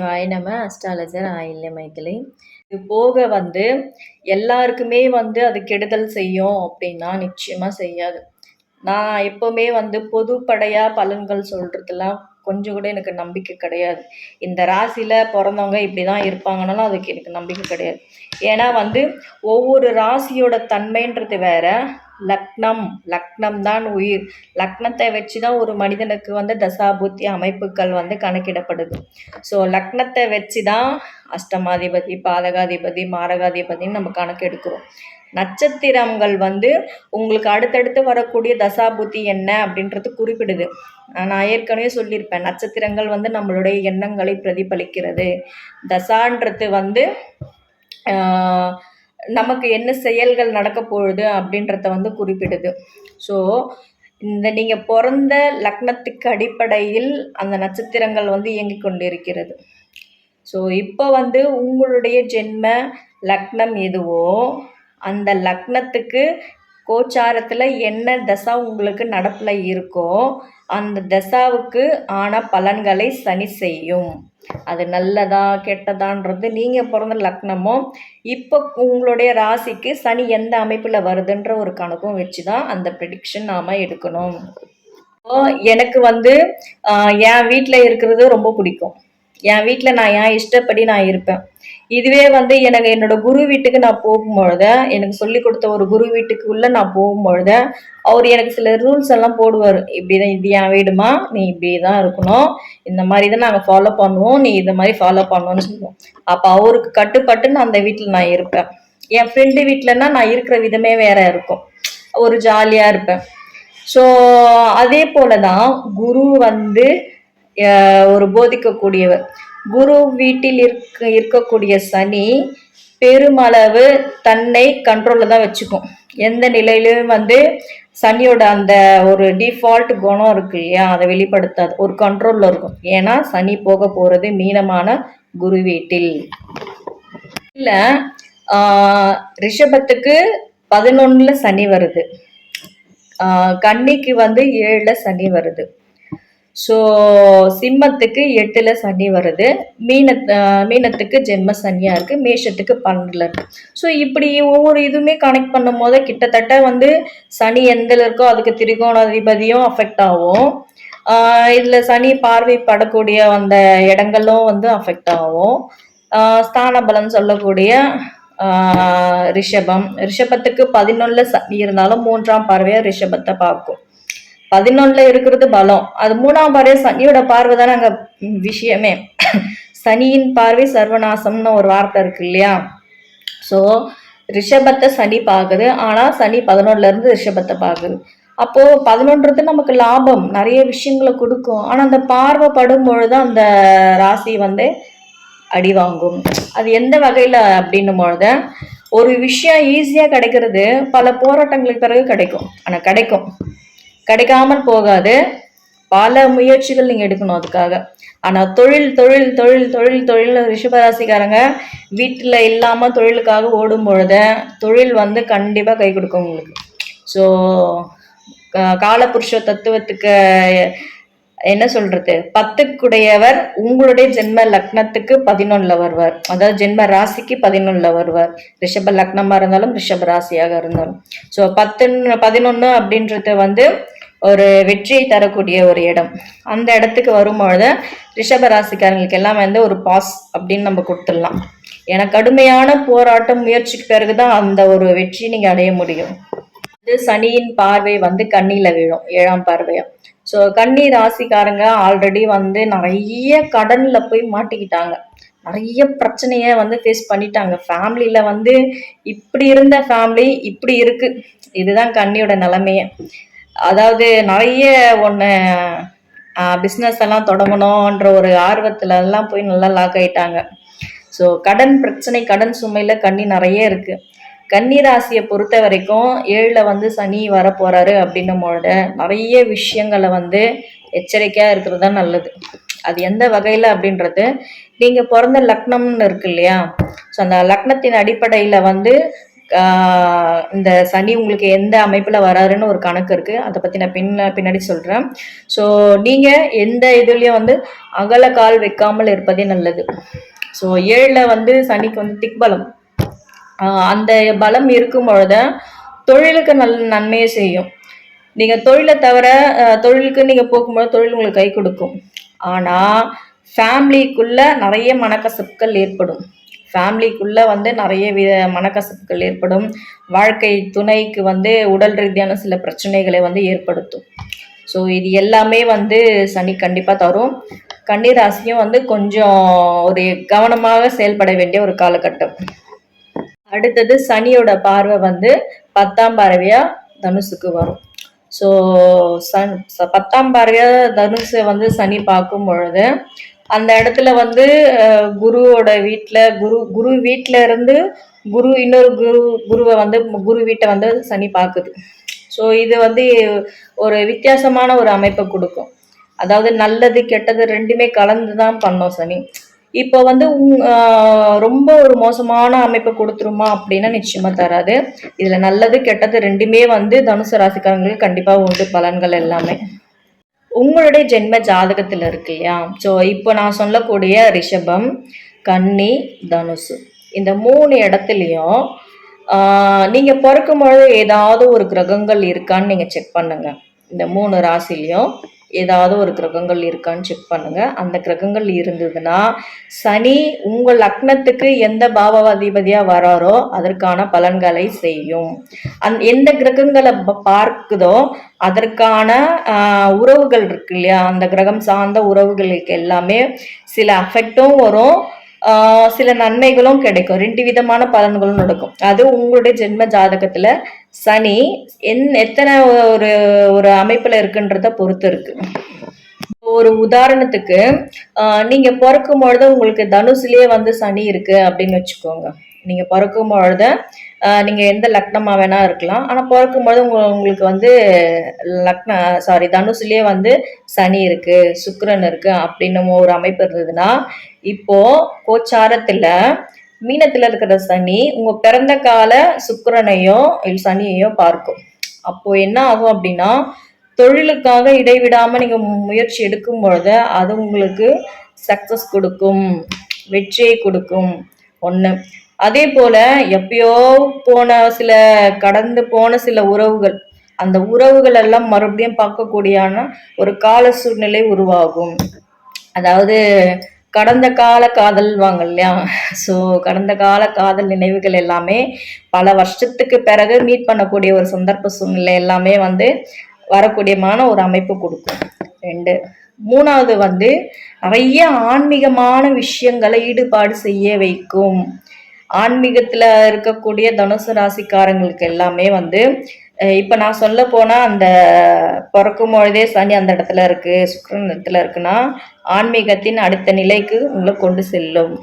சிவாய் நம அஸ்ட்ராலஜர் ஆயில்ய மைத்திலி. இது போக வந்து எல்லாருக்குமே வந்து அது கெடுதல் செய்யும் அப்படின்னா நிச்சயமாக செய்யாது. நான் எப்போவுமே வந்து பொதுப்படையாக பலன்கள் சொல்கிறதுலாம் கொஞ்சம் கூட எனக்கு நம்பிக்கை கிடையாது. இந்த ராசியில் பிறந்தவங்க இப்படி தான் இருப்பாங்கன்னாலும் அதுக்கு எனக்கு நம்பிக்கை கிடையாது. ஏன்னா வந்து ஒவ்வொரு ராசியோட தன்மைன்றது வேற லக்னம். லக்னம் தான் உயிர். லக்னத்தை வச்சு தான் ஒரு மனிதனுக்கு வந்து தசாபுத்தி அமைப்புகள் வந்து கணக்கிடப்படுது. ஸோ லக்னத்தை வச்சு தான் அஷ்டமாதிபதி பாதகாதிபதி மாரகாதிபதின்னு நம்ம கணக்கெடுக்கிறோம் நட்சத்திரங்கள் வந்து உங்களுக்கு அடுத்தடுத்து வரக்கூடிய தசாபுத்தி என்ன அப்படின்றது குறிப்பிடுது. நான் ஏற்கனவே சொல்லியிருப்பேன் நட்சத்திரங்கள் வந்து நம்மளுடைய எண்ணங்களை பிரதிபலிக்கிறது. தசான்றது வந்து நமக்கு என்ன செயல்கள் நடக்க போகுது அப்படின்றத வந்து குறிப்பிடுது. ஸோ இந்த நீங்கள் பிறந்த லக்னத்துக்கு அடிப்படையில் அந்த நட்சத்திரங்கள் வந்து இயங்கிக் கொண்டிருக்கிறது. ஸோ இப்போ வந்து உங்களுடைய ஜென்ம லக்னம் எதுவோ அந்த லக்னத்துக்கு கோச்சாரத்தில் என்ன தசா உங்களுக்கு நடப்பில் இருக்கோ அந்த தசாவுக்கு ஆன பலன்களை சனி செய்யும். அது நல்லதா கெட்டதான்றது நீங்கள் பிறந்த லக்னமோ இப்போ உங்களுடைய ராசிக்கு சனி எந்த அமைப்பில் வருதுன்ற ஒரு கணக்கும் வச்சு தான் அந்த ப்ரெடிக்ஷன் நாம் எடுக்கணும். எனக்கு வந்து என் வீட்டில் இருக்கிறது ரொம்ப பிடிக்கும். என் வீட்டில் நான் என் இஷ்டப்படி நான் இருப்பேன்? இதுவே வந்து எனக்கு என்னோட குரு வீட்டுக்கு நான் போகும்பொழுது எனக்கு சொல்லி கொடுத்த ஒரு குரு வீட்டுக்குள்ளே நான் போகும்பொழுது அவர் எனக்கு சில ரூல்ஸ் எல்லாம் போடுவார். இப்படி தான் இது என் வீடுமா? நீ இப்படி தான் இருக்கணும். இந்த மாதிரி தான் நாங்கள் ஃபாலோ பண்ணுவோம். நீ இந்த மாதிரி ஃபாலோ பண்ணணும்னு சொல்லுவோம். அப்போ அவருக்கு கட்டுப்பட்டு நான் அந்த வீட்டில் நான் இருப்பேன். என் ஃப்ரெண்டு வீட்டிலன்னா நான் இருக்கிற விதமே வேற இருக்கும். ஒரு ஜாலியாக இருப்பேன். ஸோ அதே போல தான் குரு வந்து ஒரு போதிக்கக்கூடியவர். குரு வீட்டில் இருக்க இருக்கக்கூடிய சனி பெருமளவு தன்னை கண்ட்ரோலில் தான் வச்சுக்கும். எந்த நிலையிலும் வந்து சனியோட அந்த ஒரு டிஃபால்ட் குணம் இருக்கு இல்லையா? அதை வெளிப்படுத்தாது. ஒரு கண்ட்ரோலில் இருக்கும். ஏன்னா சனி போக போகிறது மீனமான குரு வீட்டில். இல்லை ரிஷபத்துக்கு பதினொன்றில் சனி வருது. கன்னிக்கு வந்து ஏழில் சனி வருது. ஸோ சிம்மத்துக்கு எட்டில் சனி வருது. மீன மீனத்துக்கு ஜென்ம சனியாக இருக்குது மேஷத்துக்கு பன்னெண்டில் இருக்குது ஸோ இப்படி ஒவ்வொரு இதுவுமே கனெக்ட் பண்ணும் போது கிட்டத்தட்ட வந்து சனி எந்தில் இருக்கோ அதுக்கு திரிகோணாதிபதியும் அஃபெக்ட் ஆகும். இதில் சனி பார்வை படக்கூடிய அந்த இடங்களும் வந்து அஃபெக்ட் ஆகும். ஆஹ் ஸ்தான பலம் சொல்லக்கூடிய ரிஷபம். ரிஷபத்துக்கு பதினொன்றில் சனி இருந்தாலும் மூன்றாம் பார்வையாக ரிஷபத்தை பார்க்கும். பதினொன்னுல இருக்கிறது பலம். அது மூணாம் பார்வை சனியோட பார்வை தானே அங்க விஷயமே. சனியின் பார்வை சர்வநாசம்னு ஒரு வார்த்தை இருக்கு இல்லையா? ஸோ ரிஷபத்தை சனி பார்க்குது. ஆனால் சனி பதினொன்னுல இருந்து ரிஷபத்தை பார்க்குது. அப்போ பதினொன்றது நமக்கு லாபம். நிறைய விஷயங்களை கொடுக்கும். ஆனால் அந்த பார்வை படும் பொழுது அந்த ராசி வந்து அடி வாங்கும் அது எந்த வகையில் அப்படின்னும் பொழுது ஒரு விஷயம் ஈஸியாக கிடைக்கிறது பல போராட்டங்களுக்கு பிறகு கிடைக்கும். ஆனால் கிடைக்கும். கிடைக்காமல் போகாது. பல முயற்சிகள் நீங்கள் எடுக்கணும் அதுக்காக. ஆனால் தொழில் தொழில் தொழில் தொழில் தொழில் ரிஷபராசிக்காரங்க வீட்டில் இல்லாமல் தொழிலுக்காக ஓடும் பொழுது தொழில் வந்து கண்டிப்பாக கை கொடுக்கும் உங்களுக்கு. ஸோ காலபுருஷ தத்துவத்துக்கு என்ன சொல்றது? பத்துக்குடையவர் உங்களுடைய ஜென்ம லக்னத்துக்கு பதினொன்னுல வருவார். அதாவது ஜென்ம ராசிக்கு பதினொன்னுல வருவார். ரிஷப லக்னமா இருந்தாலும் ரிஷப ராசியாக இருந்தாலும். ஸோ பத்துன்னு பதினொன்று அப்படின்றது வந்து ஒரு வெற்றியை தரக்கூடிய ஒரு இடம். அந்த இடத்துக்கு வரும்பொழுது ரிஷபராசிக்காரங்களுக்கு எல்லாம் வந்து ஒரு பாஸ் அப்படின்னு நம்ம கொடுத்துடலாம். ஏன்னா கடுமையான போராட்டம் முயற்சிக்கு பிறகுதான் அந்த ஒரு வெற்றி நீங்க அடைய முடியும். இது சனியின் பார்வை வந்து கண்ணில விழும் ஏழாம் பார்வையா. ஸோ கன்னி ராசிக்காரங்க ஆல்ரெடி வந்து நிறைய கடனில் போய் மாட்டிக்கிட்டாங்க. நிறைய பிரச்சனையை வந்து ஃபேஸ் பண்ணிட்டாங்க. ஃபேமிலியில் வந்து இப்படி இருந்த ஃபேமிலி இப்படி இருக்கு. இதுதான் கண்ணியோட நிலைமையே. அதாவது நிறைய ஒன்று பிஸ்னஸ் எல்லாம் தொடங்கணுன்ற ஒரு ஆர்வத்துல எல்லாம் போய் நல்லா லாக் ஆயிட்டாங்க. ஸோ கடன் பிரச்சனை கடன் சுமையில கண்ணி நிறைய இருக்கு. கன்னி ராசியை பொறுத்த வரைக்கும் ஏழில் வந்து சனி வர போறாரு அப்படின்னும் பொழுது நிறைய விஷயங்களை வந்து எச்சரிக்கையாக இருக்கிறது தான் நல்லது. அது எந்த வகையில் அப்படின்றது நீங்கள் பிறந்த லக்னம்னு இருக்கு இல்லையா? ஸோ அந்த லக்னத்தின் அடிப்படையில் வந்து இந்த சனி உங்களுக்கு எந்த அமைப்பில் வராருன்னு ஒரு கணக்கு இருக்குது அதை பற்றி நான் பின்ன பின்னாடி சொல்கிறேன் ஸோ நீங்கள் எந்த இதுலேயும் வந்து அகல கால் வைக்காமல் இருப்பதே நல்லது. ஸோ ஏழில் வந்து சனிக்கு வந்து திக்பலம் பலம். அந்த பலம் இருக்கும் பொழுது தொழிலுக்கு நல் நன்மையை செய்யும். நீங்கள் தொழிலை தவிர தொழிலுக்கு நீங்கள் போகும்போது தொழில் உங்களுக்கு கை கொடுக்கும். ஆனால் ஃபேமிலிக்குள்ளே நிறைய மனக்கசப்புகள் ஏற்படும். ஃபேமிலிக்குள்ளே வந்து நிறைய வித மனக்கசப்புகள் ஏற்படும். வாழ்க்கை துணைக்கு வந்து உடல் ரீதியான சில பிரச்சனைகளை வந்து ஏற்படுத்தும். ஸோ இது எல்லாமே வந்து சனி கண்டிப்பாக தரும். கன்னி ராசியும் வந்து கொஞ்சம் ஒரு கவனமாக செயல்பட வேண்டிய ஒரு காலகட்டம். அடுத்தது சனியோட பார்வை வந்து பத்தாம் பார்வையாக தனுசுக்கு வரும். ஸோ சன் பத்தாம் பார்வையாக தனுசை வந்து சனி பார்க்கும் பொழுது அந்த இடத்துல வந்து குருவோட வீட்டில் குரு குரு வீட்டில் இருந்து குரு இன்னொரு குரு குருவை வந்து குரு வீட்டை வந்து சனி பார்க்குது. ஸோ இது வந்து ஒரு வித்தியாசமான ஒரு அமைப்பை கொடுக்கும். அதாவது நல்லது கெட்டது ரெண்டுமே கலந்து தான் பண்ணோம் சனி. இப்போ வந்து உங்- ரொம்ப ஒரு மோசமான அமைப்பை கொடுத்துருமா அப்படின்னா நிச்சயமாக தராது. இதில் நல்லது கெட்டது ரெண்டுமே வந்து தனுசு ராசிக்காரங்களுக்கு கண்டிப்பாக உண்டு பலன்கள் எல்லாமே. உங்களுடைய ஜென்ம ஜாதகத்தில் இருக்கு இல்லையா? ஸோ இப்போ நான் சொல்லக்கூடிய ரிஷபம் கன்னி தனுசு. இந்த மூணு இடத்துலையும் நீங்கள் பிறக்கும்பொழுது பிறக்கும் பொழுது ஏதாவது ஒரு கிரகங்கள் இருக்கான்னு நீங்கள் செக் பண்ணுங்கள் இந்த மூணு ராசிலையும். ஏதாவது ஒரு கிரகங்கள் இருக்கான்னு செக் பண்ணுங்க. அந்த கிரகங்கள் இருந்ததுன்னா சனி உங்கள் லக்னத்துக்கு எந்த பாவாதிபதியாக வராரோ அதற்கான பலன்களை செய்யும். அந் எந்த கிரகங்களை ப- பார்க்குதோ அதற்கான உறவுகள் இருக்கு இல்லையா? அந்த கிரகம் சார்ந்த உறவுகளுக்கு எல்லாமே சில அஃபெக்டும் வரும். சில நன்மைகளும் கிடைக்கும். ரெண்டு விதமான பலன்களும் நடக்கும். அது உங்களுடைய ஜென்ம ஜாதகத்துல சனி என் எத்தனை ஒரு ஒரு அமைப்புல இருக்குன்றத பொறுத்து இருக்கு. ஒரு உதாரணத்துக்கு நீங்க பிறக்கும் பொழுது உங்களுக்கு தனுசுலயே வந்து சனி இருக்கு அப்படின்னு வச்சுக்கோங்க. நீங்கள் பிறக்கும் பொழுது எந்த லக்னமாக வேணால் இருக்கலாம். ஆனால் பிறக்கும்பொழுது உங்க உங்களுக்கு வந்து லக்ன சாரி தனுசுலேயே வந்து சனி இருக்குது சுக்கரன் இருக்குது அப்படின்னு ஒரு அமைப்பு இருந்ததுன்னா இப்போது கோச்சாரத்தில் மீனத்தில் இருக்கிற சனி உங்கள் பிறந்த கால சுக்கரனையும் சனியையும் சனியையோ பார்க்கும். அப்போது என்ன ஆகும் அப்படின்னா தொழிலுக்காக இடைவிடாமல் நீங்கள் முயற்சி எடுக்கும் பொழுது அது உங்களுக்கு சக்சஸ் கொடுக்கும் வெற்றியை கொடுக்கும். ஒன்று அதே போல எப்பயோ போன சில கடந்து போன சில உறவுகள் அந்த உறவுகள் எல்லாம் மறுபடியும் பார்க்கக்கூடியான ஒரு கால சூழ்நிலை உருவாகும். அதாவது கடந்த கால காதல் வாங்க இல்லையா? ஸோ கடந்த கால காதல் நினைவுகள் எல்லாமே பல வருஷத்துக்கு பிறகு மீட் பண்ணக்கூடிய ஒரு சந்தர்ப்ப சூழ்நிலை எல்லாமே வந்து வரக்கூடியமான ஒரு அமைப்பு கொடுக்கும். ரெண்டு. மூணாவது வந்து நிறைய ஆன்மீகமான விஷயங்களை ஈடுபாடு செய்ய வைக்கும். ஆன்மீகத்தில் இருக்கக்கூடிய தனுசு ராசிக்காரங்களுக்கு எல்லாமே வந்து இப்போ நான் சொல்ல போனால் அந்த பிறக்கும் பொழுதே சனி அந்த இடத்துல இருக்குது சுக்கரன் இடத்துல இருக்குன்னா ஆன்மீகத்தின் அடுத்த நிலைக்கு உங்களை கொண்டு செல்லும்.